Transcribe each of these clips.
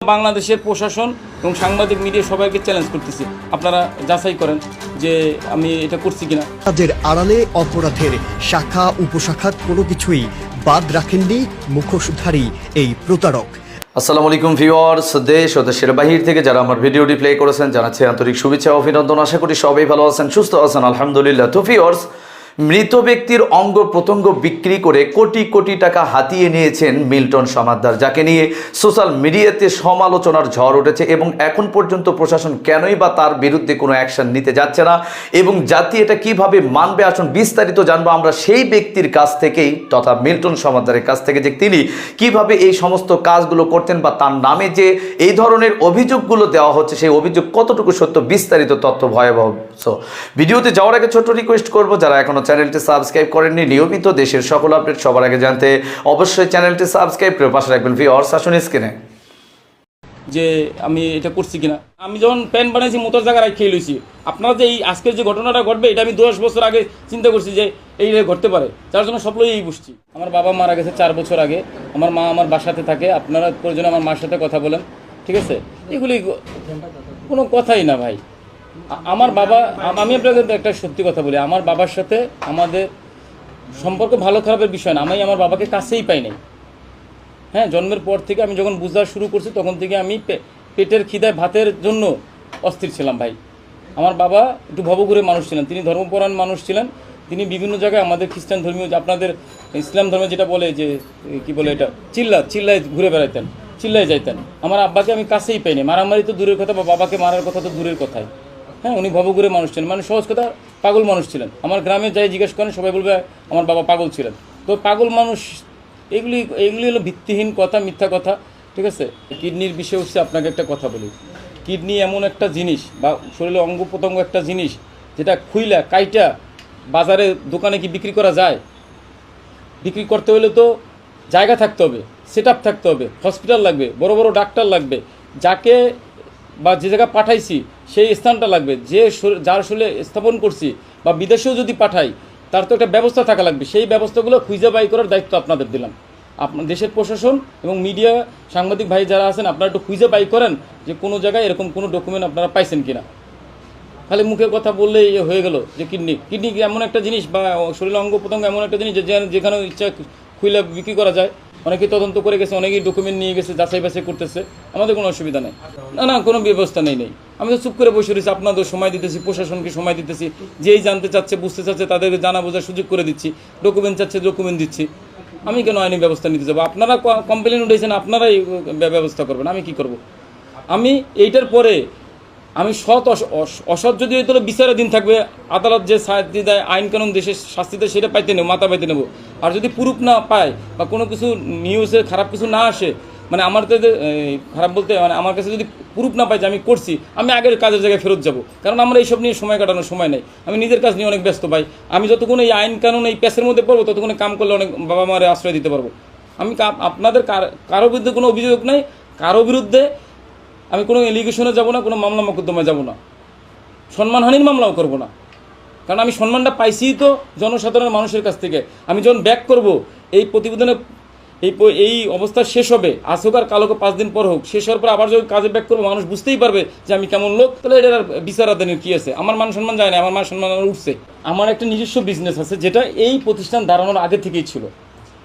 বাংলাদেশের প্রশাসন এবং সাংবাদিক মিডিয়া সবাইকে চ্যালেঞ্জ করতেছি। আপনারা যাচাই করেন যে আমি এটা করছি কিনা। কাজের আড়ালে অপরাধের শাখা উপশাখা কোনো কিছুই বাদ রাখেননি মুখোশধারী এই প্রতারক। আসসালামু আলাইকুম ভিউয়ার্স দেশ ও দেশের বাহির থেকে যারা আমার ভিডিওটি প্লে করেছেন জানাচ্ছি আন্তরিক শুভেচ্ছা অভিনন্দন। আশা করি সবাই ভালো আছেন সুস্থ আছেন আলহামদুলিল্লাহ। তো ভিউয়ার্স মৃত ব্যক্তির অঙ্গ প্রত্যঙ্গ বিক্রি করে কোটি কোটি টাকা হাতিয়ে নিয়েছেন মিল্টন সমাদ্দার, যাকে নিয়ে সোশ্যাল মিডিয়াতে সমালোচনার ঝড় উঠেছে এবং এখন পর্যন্ত প্রশাসন কেনই বা তার বিরুদ্ধে কোনো অ্যাকশন নিতে যাচ্ছে না এবং জাতি এটা কীভাবে মানবে? আসুন বিস্তারিত জানব। আমরা সেই ব্যক্তির কাছ থেকেই তথা মিল্টন সমাদ্দারের কাছ থেকে যে তিনি কীভাবে এই সমস্ত কাজগুলো করতেন বা তার নামে যে এই ধরনের অভিযোগগুলো দেওয়া হচ্ছে, সেই অভিযোগ কতটুকু সত্য বিস্তারিত তথ্য ভয়াবহ। ভিডিওতে যাওয়ার আগে ছোট্ট রিকোয়েস্ট করব, যারা এখনও চ্যানেলটি সাবস্ক্রাইব করেননি। নিয়মিত দেশের সকল আপডেট সবার আগে জানতে অবশ্যই চ্যানেলটি সাবস্ক্রাইব করে পাশে রাখবেন ভিওর্স আসুন স্ক্রিনে। যে আমি এটা করছি কিনা? আমি যখন প্যান বানাইছি, মোটর জায়গায় খেয়ে লইছি। আপনারা যে এই আজকের যে ঘটনাটা ঘটবে, এটা আমি দশ বছর আগে চিন্তা করছি যে এই ঘটতে পারে। যার জন্য স্বপ্ন এই বুঝছি। আমার বাবা মারা গেছে চার বছর আগে। আমার মা আমার বাসাতে থাকে। আপনারা প্রয়োজনে আমার মার সাথে কথা বলেন। ঠিক আছে? এগুলি কোনো কথাই না ভাই। আমার বাবা আমি আপনাকে একটা সত্যি কথা বলি। আমার বাবার সাথে আমাদের সম্পর্ক ভালো খারাপের বিষয় না। আমি আমার বাবাকে কাছেই পাই নাই। হ্যাঁ জন্মের পর থেকে আমি যখন বুঝা শুরু করছি, তখন থেকে আমি পেটের খিদায় ভাতের জন্য অস্থির ছিলাম ভাই। আমার বাবা একটু ভবঘুরে মানুষ ছিলেন। তিনি ধর্মপরায়ণ মানুষ ছিলেন। তিনি বিভিন্ন জায়গায় আমাদের খ্রিস্টান ধর্মীয় আপনাদের ইসলাম ধর্মে যেটা বলে যে কি বলে এটা? চিল্লা, চিল্লায় ঘুরে বেড়াইতেন, চিল্লায় যাইতেন। আমার আব্বাকে আমি কাছেই পাইনি মারামারি তো দূরের কথা, বা বাবাকে মারার কথা তো দূরের কথাই। হ্যাঁ উনি ভবঘুরে মানুষ ছিলেন। মানে সহজ কথা, পাগল মানুষ ছিলেন। আমার গ্রামে যাই জিজ্ঞেস করেন, সবাই বলবে আমার বাবা পাগল ছিলেন। তো পাগল মানুষ, এগুলি এগুলি হলো ভিত্তিহীন কথা, মিথ্যা কথা, ঠিক আছে? কিডনির বিষয়ে হচ্ছে আপনাকে একটা কথা বলি। কিডনি এমন একটা জিনিস বা শরীরে অঙ্গ প্রত্যঙ্গ একটা জিনিস যেটা খুইলা, কাইটা বাজারে, দোকানে কি বিক্রি করা যায়? বিক্রি করতে হলে তো জায়গা থাকতে হবে সেট থাকতে হবে, হসপিটাল লাগবে, বড় বড় ডাক্তার লাগবে। যাকে বা যে জায়গায় পাঠাইছি সেই স্থানটা লাগবে। যে যার শরীরে স্থাপন করছি বা বিদেশেও যদি পাঠাই, তার তো একটা ব্যবস্থা থাকা লাগবে। সেই ব্যবস্থাগুলো খুঁজে বাই করার দায়িত্ব আপনাদের দিলাম। আপনার দেশের প্রশাসন এবং মিডিয়া, সাংবাদিক ভাই যারা আছেন, আপনারা একটু খুঁজে বাই করেন যে কোনো জায়গায় এরকম কোনো ডকুমেন্ট আপনারা পাইছেন কিনা। খালি মুখে কথা বললেই ইয়ে হয়ে গেল যে কিডনি। কিডনি এমন একটা জিনিস বা শরীরের অঙ্গ প্রত্যঙ্গ এমন একটা জিনিস যেখানে ইচ্ছা খুইলে বিক্রি করা যায়। অনেকেই তদন্ত করে গেছে, অনেকেই ডকুমেন্ট নিয়ে গেছে, যাচাই বাছাই করতেছে। আমাদের কোনো অসুবিধা নেই। না না, কোনো ব্যবস্থা নেই নেই। আমি তো চুপ করে বসে রয়েছি, আপনাদের সময় দিতেছি, প্রশাসনকে সময় দিতেছি। যেই জানতে চাচ্ছে, বুঝতে চাচ্ছে তাদেরকে জানা বোঝার সুযোগ করে দিচ্ছি ডকুমেন্ট চাচ্ছে ডকুমেন্ট দিচ্ছি। আমি কেন আইনি ব্যবস্থা নিতে যাব? আপনারা কমপ্লেন উঠেছেন আপনারাই ব্যবস্থা করবেন। আমি কি করব? আমি এইটার পরে আমি সৎ অস- অস- অসৎ যদি হইতো বিচারের দিন থাকবে। আদালত যে শাস্তি দেয়, আইন কানুন দেশের শাস্তি দেয়, সেটা পাইতে নেব, মাথা পাইতে নেব। আর যদি প্রুফ না পায় বা কোনো কিছু নিউজে খারাপ কিছু না আসে মানে আমার তো খারাপ বলতে মানে আমার কাছে যদি প্রুফ না পাই যে আমি করছি, আমি আগের কাজের জায়গায় ফেরত যাব। কারণ আমরা এইসব নিয়ে সময় কাটানোর সময় নেই। আমি নিজের কাজ নিয়ে অনেক ব্যস্ত পাই আমি যতক্ষণ এই আইন কানুন এই প্যাসের মধ্যে পড়ব, ততক্ষণ কাম করলে অনেক বাবা মারে আশ্রয় দিতে পারব। আমি আপনাদের কারও বিরুদ্ধে কোনো অভিযোগ নাই। কারও বিরুদ্ধে আমি কোনো এলিগেশনে যাব না, কোনো মামলা মোকদ্দমায় যাব না। সম্মানহানির মামলাও করব না। কারণ আমি সম্মানটা পাইছি তো জনসাধারণের মানুষের কাছ থেকে। আমি যখন ব্যাক করব, এই প্রতিবেদনে এই এই অবস্থা শেষ হবে, আজ হোক আর কাল হোক, পাঁচ দিন পর হোক, শেষ হওয়ার পর আবার যখন কাজে ব্যাক করব, মানুষ বুঝতেই পারবে যে আমি কেমন লোক। তাহলে এটার আর বিচার আদানের কী আছে? আমার মান সম্মান যায় না, আমার মান সম্মান উঠছে। আমার একটা নিজস্ব বিজনেস আছে, যেটা এই প্রতিষ্ঠান দাঁড়ানোর আগে থেকেই ছিল।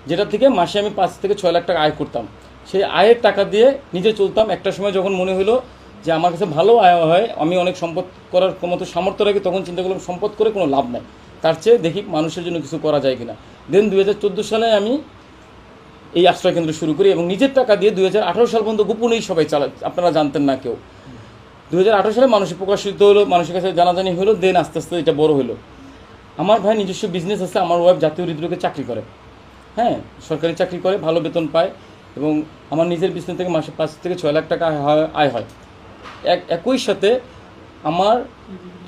যেটা থেকে মাসে আমি পাঁচ থেকে ছয় লাখ টাকা আয় করতাম। সেই আয়ের টাকা দিয়ে নিজে চলতাম। একটা সময় যখন মনে হলো যে আমার কাছে ভালো আয় হয়, আমি অনেক সম্পদ করার মতো সামর্থ্য রাখি, তখন চিন্তা করলাম সম্পদ করে কোনো লাভ নাই। তার চেয়ে দেখি মানুষের জন্য কিছু করা যায় কিনা। দেন দু হাজার চোদ্দ সালে আমি এই আশ্রয় কেন্দ্র শুরু করি এবং নিজের টাকা দিয়ে দু হাজার আঠারো সাল পর্যন্ত গোপনেই সবাই চালা, আপনারা জানতেন না কেউ। দু হাজার আঠারো সালে মানুষের প্রকাশিত হলো মানুষের কাছে জানাজানি হলো দেন আস্তে আস্তে এটা বড় হলো আমার ভাই নিজস্ব বিজনেস আছে, আমার ওয়াইফ জাতীয় হৃদরোগে চাকরি করে। হ্যাঁ সরকারি চাকরি করে, ভালো বেতন পায়। এবং আমার নিজের বিজনেস থেকে মাসে পাঁচ থেকে ছয় লাখ টাকা আয় হয়- এক একই সাথে আমার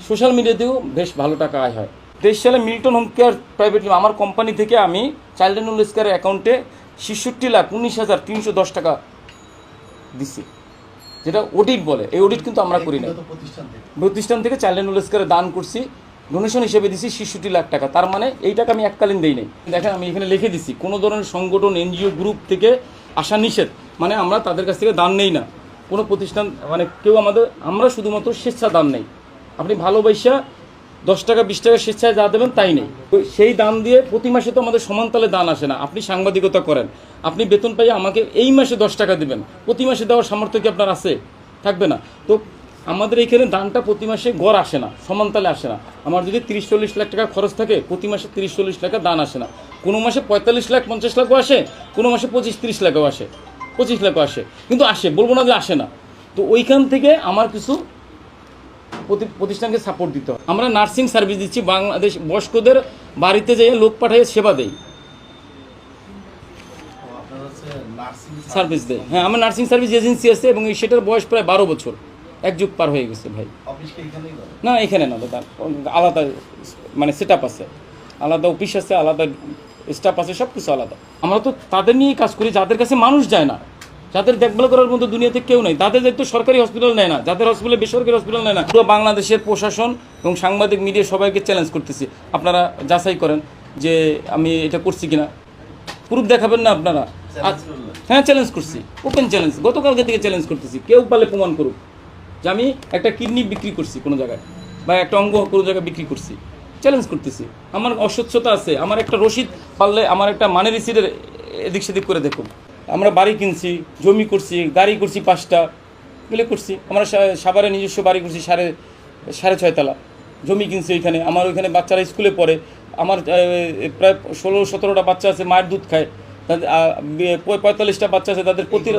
সোশ্যাল মিডিয়াতেও বেশ ভালো টাকা আয় হয়। তেইশ সালে মিল্টন হোম কেয়ার প্রাইভেট আমার কোম্পানি থেকে আমি চাইল্ড অ্যান্ড ওয়েলনেস কেয়ার অ্যাকাউন্টে ছেষট্টি লাখ উনিশ হাজার তিনশো দশ টাকা দিছি। যেটা অডিট বলে। এই অডিট কিন্তু আমরা করি না প্রতিষ্ঠান থেকে। চাইল্ড অ্যান্ড ওয়েলনেস কেয়ারে দান করছি। ডোনেশন হিসেবে দিছি ছেষট্টি লাখ টাকা। তার মানে এই টাকা আমি এককালীন দেই নাই। দেখেন আমি এখানে লিখে দিছি কোনো ধরনের সংগঠন এনজিও গ্রুপ থেকে আসা নিষেধ। মানে আমরা তাদের কাছ থেকে দান নেই না। কোনো প্রতিষ্ঠান মানে কেউ আমাদের, আমরা শুধুমাত্র স্বেচ্ছা দান নেই। আপনি ভালোবাসা দশ টাকা, বিশ টাকা স্বেচ্ছায় যা দেবেন তাই নেই। সেই দান দিয়ে প্রতি মাসে তো আমাদের সমানতালে দান আসে না। আপনি সাংবাদিকতা করেন। আপনি বেতন পাইয়ে আমাকে এই মাসে দশ টাকা দেবেন। প্রতি মাসে দেওয়ার সামর্থ্য কি আপনার আছে? থাকবে না। তো আমাদের এখানে দানটা প্রতি মাসে গড় আসে না সমানতালে আসে না। আমার যদি তিরিশ চল্লিশ লাখ টাকা খরচ থাকে প্রতি মাসে তিরিশ চল্লিশ টাকা দান আসে না। কোনো মাসে পঁয়তাল্লিশ লাখ পঞ্চাশ লাখও আসে কোনো মাসে পঁচিশ তিরিশ লাখও আসে পঁচিশ লাখও আসে। কিন্তু আসে বলব না যে আসে না। তো ওইখান থেকে আমার কিছু প্রতি প্রতিষ্ঠানকে সাপোর্ট দিতে হয়। আমরা নার্সিং সার্ভিস দিচ্ছি বাংলাদেশ বয়স্কদের বাড়িতে যেয়ে লোক পাঠিয়ে সেবা দেই। সার্ভিস দেয় হ্যাঁ আমার নার্সিং সার্ভিস এজেন্সি আছে এবং এই সেটার বয়স প্রায় বারো বছর। এক যুগ পার হয়ে গেছে ভাই। না এখানে না দাদা। আলাদা মানে সেট আছে। আলাদা অফিস আছে আলাদা স্টাফ আছে সব কিছু আলাদা। আমরা তো তাদের নিয়েই কাজ করি যাদের কাছে মানুষ যায় না। যাদের দেখভাল করার মতো দুনিয়াতে কেউ নেই। তাদের দায়িত্ব সরকারি হসপিটাল নেয় না যাদের হসপিটাল বেসরকারি হসপিটাল নেয় না। পুরো বাংলাদেশের প্রশাসন এবং সাংবাদিক মিডিয়া সবাইকে চ্যালেঞ্জ করতেছি। আপনারা যাচাই করেন যে আমি এটা করছি কিনা। প্রুফ দেখাবেন না আপনারা। হ্যাঁ চ্যালেঞ্জ করছি। ওপেন চ্যালেঞ্জ গতকালকে থেকে চ্যালেঞ্জ করতেছি। কেউ পালে প্রমাণ করুক। যে আমি একটা কিডনি বিক্রি করছি কোনো জায়গায়, বা একটা অঙ্গ কোনো জায়গায় বিক্রি করছি চ্যালেঞ্জ করতেছি। আমার অস্বচ্ছতা আছে, আমার একটা রসিদ পারলে আমার একটা মানে রিসিডের এদিক সেদিক করে দেখুন। আমরা বাড়ি কিনছি, জমি করছি, গাড়ি করছি পাঁচটা এগুলো করছি। আমরা সাভারে নিজস্ব বাড়ি করছি সাড়ে সাড়ে ছয়তলা জমি কিনছি ওইখানে আমার ওইখানে বাচ্চারা স্কুলে পড়ে। আমার প্রায় ষোলো, সতেরোটা বাচ্চা আছে, মায়ের দুধ খায়। তাদের পঁয়তাল্লিশটা বাচ্চা আছে তাদের প্রতি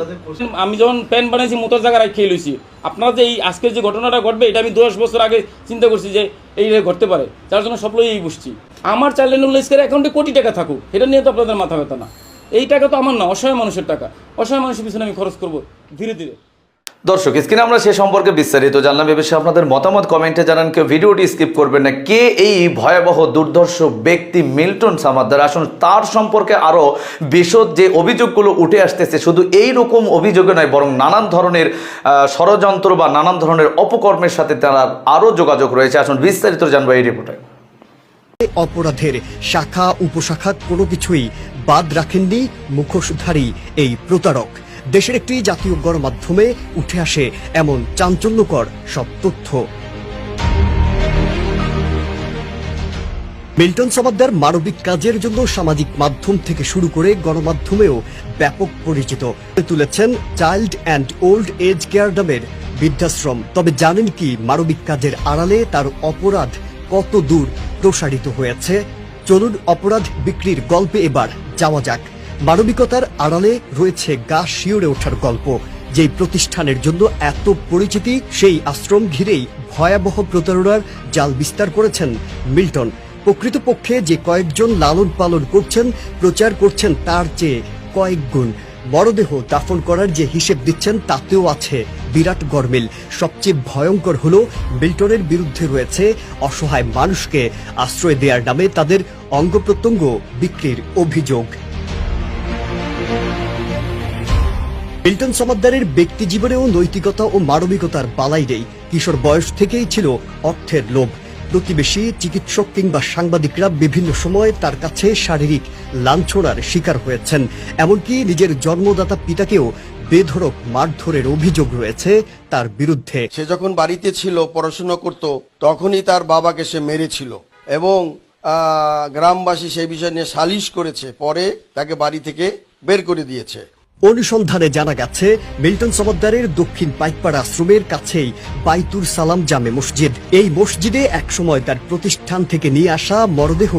আমি যখন প্যান বানাইছি মোটর জায়গায় খেয়ে লইছি। আপনারা যে এই আজকের যে ঘটনাটা ঘটবে এটা আমি দশ বছর আগে চিন্তা করছি যে এই ঘটতে পারে। যার জন্য সব এই বসছি। আমার চাইলেনুল্লাহ ইসকের অ্যাকাউন্টে কোটি টাকা থাকুক এটা নিয়ে তো আপনাদের মাথা ব্যথা না। এই টাকা তো আমার না অসহায় মানুষের টাকা। অসহায় মানুষের পিছনে আমি খরচ করব ধীরে ধীরে। দর্শক, স্ক্রিনে আমরা সে সম্পর্কে বিস্তারিত জানলাম। এ বিষয়ে আপনাদের মতামত কমেন্টে জানান, কেউ ভিডিওটি স্কিপ করবেন না। কে এই ভয়াবহ দুর্ধর্ষ ব্যক্তি মিল্টন সামাদ্দার? আসুন, তার সম্পর্কে আরও বিশদ যে অভিযোগগুলো উঠে আসতেছে, শুধু এই রকম অভিযোগে নয়, বরং নানান ধরনের ষড়যন্ত্র বা নানান ধরনের অপকর্মের সাথে তার আরও যোগাযোগ রয়েছে। আসুন, বিস্তারিত জানব এই রিপোর্টে। অপরাধের শাখা, উপশাখা কোনো কিছুই বাদ রাখেননি মুখোশধারী এই প্রতারক। দেশের একটি জাতীয় গণমাধ্যমে উঠে আসে এমন চাঞ্চল্যকর সব তথ্য। মিল্টন সমাদ্দার মানবিক কাজের জন্য সামাজিক মাধ্যম থেকে শুরু করে গণমাধ্যমেও ব্যাপক পরিচিত। তুলেছেন child and old age care নামের বৃদ্ধাশ্রম। তবে জানেন কি মানবিক কাজের আড়ালে তার অপরাধ কত দূর প্রসারিত হয়েছে? চলুন অপরাধ বিক্রির গল্পে এবার যাওয়া যাক। মানবিকতার আড়ালে রয়েছে গা শিউরে ওঠার গল্প। যেই প্রতিষ্ঠানের জন্য এত পরিচিতি, সেই আশ্রম ঘিরেই ভয়াবহ প্রতারণার জাল বিস্তার করেছেন মিল্টন। প্রকৃতপক্ষে যে কয়েকজন লালন পালন করছেন, প্রচার করছেন তার চেয়ে কয়েক গুণ। মরদেহ দাফন করার যে হিসেব দিচ্ছেন, তাতেও আছে বিরাট গরমিল। সবচেয়ে ভয়ঙ্কর হল মিল্টনের বিরুদ্ধে রয়েছে অসহায় মানুষকে আশ্রয় দেওয়ার নামে তাদের অঙ্গ বিক্রির অভিযোগ। মিল্টন সমাদ্দারের ব্যক্তি জীবনেও নৈতিকতা ও মানবিকতার বালাই নেই। কিশোর বয়স থেকেই ছিল অর্থের লোভ। প্রতিবেশী, চিকিৎসক কিংবা সাংবাদিকরা বিভিন্ন সময়ে তার কাছে শারীরিক লাঞ্ছনার শিকার হয়েছেন। এমনকি নিজের জন্মদাতা পিতাকেও বেধড়ক, মারধরের অভিযোগ রয়েছে তার বিরুদ্ধে। সে যখন বাড়িতে ছিল, পড়াশোনা করত, তখনই তার বাবাকে সে মেরেছিল এবং গ্রামবাসী সেই বিষয় নিয়ে সালিশ করেছে। পরে তাকে বাড়ি থেকে বের করে দিয়েছে। অনুসন্ধানে জানা গেছে, মিল্টন সমাদ্দারের দক্ষিণ পাইকপাড়া আশ্রমের কাছেই বাইতুর সালাম জামে মসজিদ। এই মসজিদে একসময় তার প্রতিষ্ঠান থেকে নিয়ে আসা মরদেহ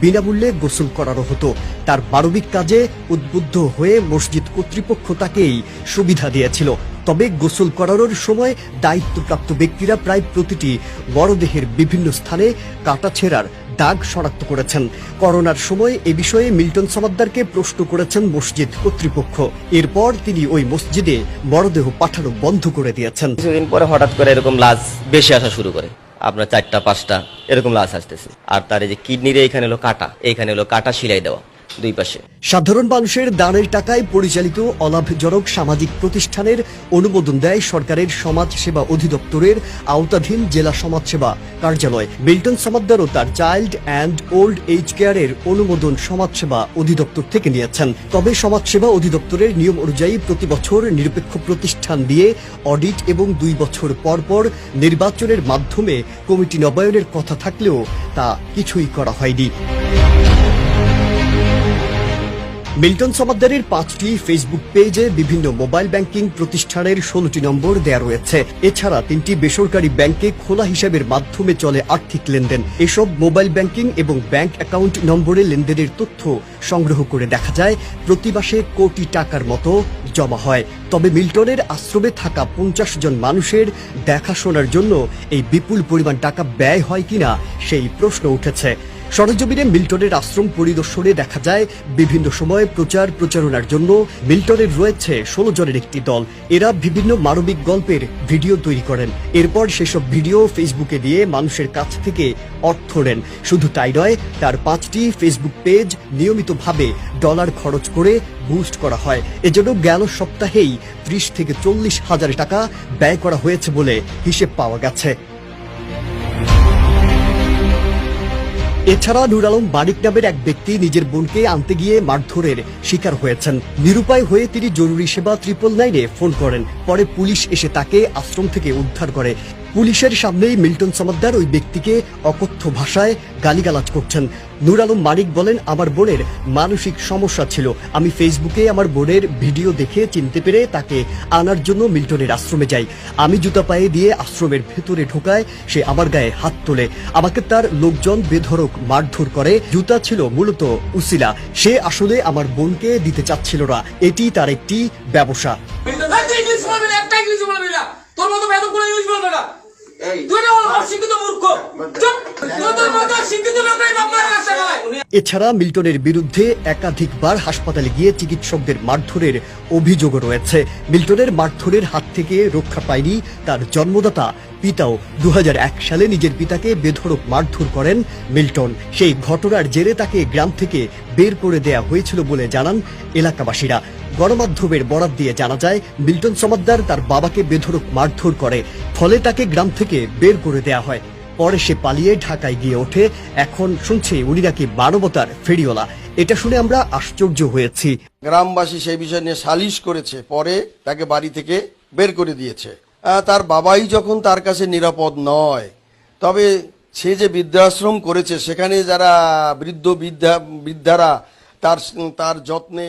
বিনামূল্যে গোসল করানো হতো। তার মানবিক কাজে উদ্বুদ্ধ হয়ে মসজিদ কর্তৃপক্ষ তাকেই সুবিধা দিয়েছিল। তবে গোসল করানোর সময় দায়িত্বপ্রাপ্ত ব্যক্তিরা প্রায় প্রতিটি মরদেহের বিভিন্ন স্থানে কাটা ছেঁড়ার দাগ শনাক্ত করেছেন। করোনার সময় এ বিষয়ে মিল্টন সমাদ্দারকে প্রশ্ন করেছেন মসজিদ কর্তৃপক্ষ। এরপর তিনি ওই মসজিদে মরদেহ পাঠানো বন্ধ করে দিয়েছেন। কিছুদিন পরে হঠাৎ করে এরকম লাশ বেশি আসা শুরু করে। আপনার চারটা, পাঁচটা এরকম লাশ আসতেছে। আর তার এই যে কিডনির এইখানে হলো কাটা, এইখানে হলো কাটা, সিলাই দেওয়া। দুই পাশে। সাধারণ মানুষের দানের টাকায় পরিচালিত অলাভজনক সামাজিক প্রতিষ্ঠানের অনুমোদন দেয় সরকারের সমাজ সেবা অধিদপ্তরের আওতাধীন জেলা সমাজসেবা কার্যালয়। মিল্টন সমাদ্দারও তার চাইল্ড অ্যান্ড ওল্ড এজ কেয়ারের অনুমোদন সমাজসেবা অধিদপ্তর থেকে নিয়েছেন। তবে সমাজসেবা অধিদপ্তরের নিয়ম অনুযায়ী প্রতি বছর নিরপেক্ষ প্রতিষ্ঠান দিয়ে অডিট এবং দুই বছর পর পর নির্বাচনের মাধ্যমে কমিটি নবায়নের কথা থাকলেও তা কিছুই করা হয়নি। মিল্টন সমাদ্দারের পাঁচটি ফেসবুক পেজে বিভিন্ন মোবাইল ব্যাংকিং প্রতিষ্ঠানের ষোলোটি নম্বর দেয়া রয়েছে। এছাড়া তিনটি বেসরকারি ব্যাংকে খোলা হিসাবের মাধ্যমে চলে আর্থিক লেনদেন। এসব মোবাইল ব্যাংকিং এবং ব্যাংক অ্যাকাউন্ট নম্বরে লেনদেনের তথ্য সংগ্রহ করে দেখা যায়, প্রতি মাসে কোটি টাকার মতো জমা হয়। তবে মিল্টনের আশ্রমে থাকা পঞ্চাশ জন মানুষের দেখাশোনার জন্য এই বিপুল পরিমাণ টাকা ব্যয় হয় কিনা সেই প্রশ্ন উঠেছে। সরজমিনে মিল্টনের আশ্রম পরিদর্শনে দেখা যায় বিভিন্ন সময়ে প্রচার প্রচারণার জন্য মিল্টনের রয়েছে ষোলো জনের একটি দল। এরা বিভিন্ন মানবিক গল্পের ভিডিও তৈরি করেন। এরপর সেসব ভিডিও ফেসবুকে দিয়ে মানুষের কাছ থেকে অর্থ নেন। শুধু তাই নয়, তার পাঁচটি ফেসবুক পেজ নিয়মিতভাবে ডলার খরচ করে বুস্ট করা হয়। এজন্য গেল সপ্তাহেই ত্রিশ থেকে চল্লিশ হাজার টাকা ব্যয় করা হয়েছে বলে হিসেব পাওয়া গেছে। এছাড়া নুর আলম বারিক নামের এক ব্যক্তি নিজের বোনকে আনতে গিয়ে মারধরের শিকার হয়েছেন। নিরুপায় হয়ে তিনি জরুরি সেবা ট্রিপল নাইনে ফোন করেন। পরে পুলিশ এসে তাকে আশ্রম থেকে উদ্ধার করে। পুলিশের সামনেই মিল্টন সমাদ্দার ওই ব্যক্তিকে অকথ্য ভাষায় গালিগালাজ করছেন। নূর আলম মানিক বলেন, আমার বোনের মানসিক সমস্যা ছিল। আমি ফেসবুকে আমার বোনের ভিডিও দেখে চিনতে পেরে তাকে আনার জন্য মিল্টনের আশ্রমে যাই। আমি জুতা পায়ে দিয়ে আশ্রমের ভেতরে ঢোকায়, সে আমার গায়ে হাত তোলে। আমাকে তার লোকজন বেধরক মারধর করে। জুতা ছিল মূলত উসিলা। সে আসলে আমার বোনকে দিতে চাচ্ছিল না। এটি তার একটি ব্যবসা। তোর মতো করে ইংলিশ বলবে না। এছাড়া মিল্টনের বিরুদ্ধে একাধিকবার হাসপাতালে গিয়ে চিকিৎসকদের মারধরের অভিযোগও রয়েছে। মিল্টনের মারধরের হাত থেকে রক্ষা পায়নি তার জন্মদাতা। পিতাও দু হাজার এক সালে নিজের পিতাকে বেধড়ক মারধর করেন মিল্টন। সেই ঘটনার জেরে তাকে গ্রাম থেকে বের করে দেয়া হয়েছিল বলে জানান এলাকাবাসীরা। গণমাধ্যমের বরাত দিয়ে জানা যায়, মিল্টন সমাদ্দার তার বাবাকে বেধড়ক মারধর করে। ফলে তাকে গ্রাম থেকে বের করে দেয়া হয়। পরে সে পালিয়ে ঢাকায় গিয়ে ওঠে। এখন শুনছি উনি নাকি মানবতার ফেরিওলা এটা শুনে আমরা আশ্চর্য হয়েছি। গ্রামবাসী সেই বিষয় নিয়ে সালিশ করেছে। পরে তাকে বাড়ি থেকে বের করে দিয়েছে। তার বাবাই যখন তার কাছে নিরাপদ নয়, তবে সে যে বৃদ্ধাশ্রম করেছে, সেখানে যারা বৃদ্ধ বৃদ্ধা বৃদ্ধারা, তার তার যত্নে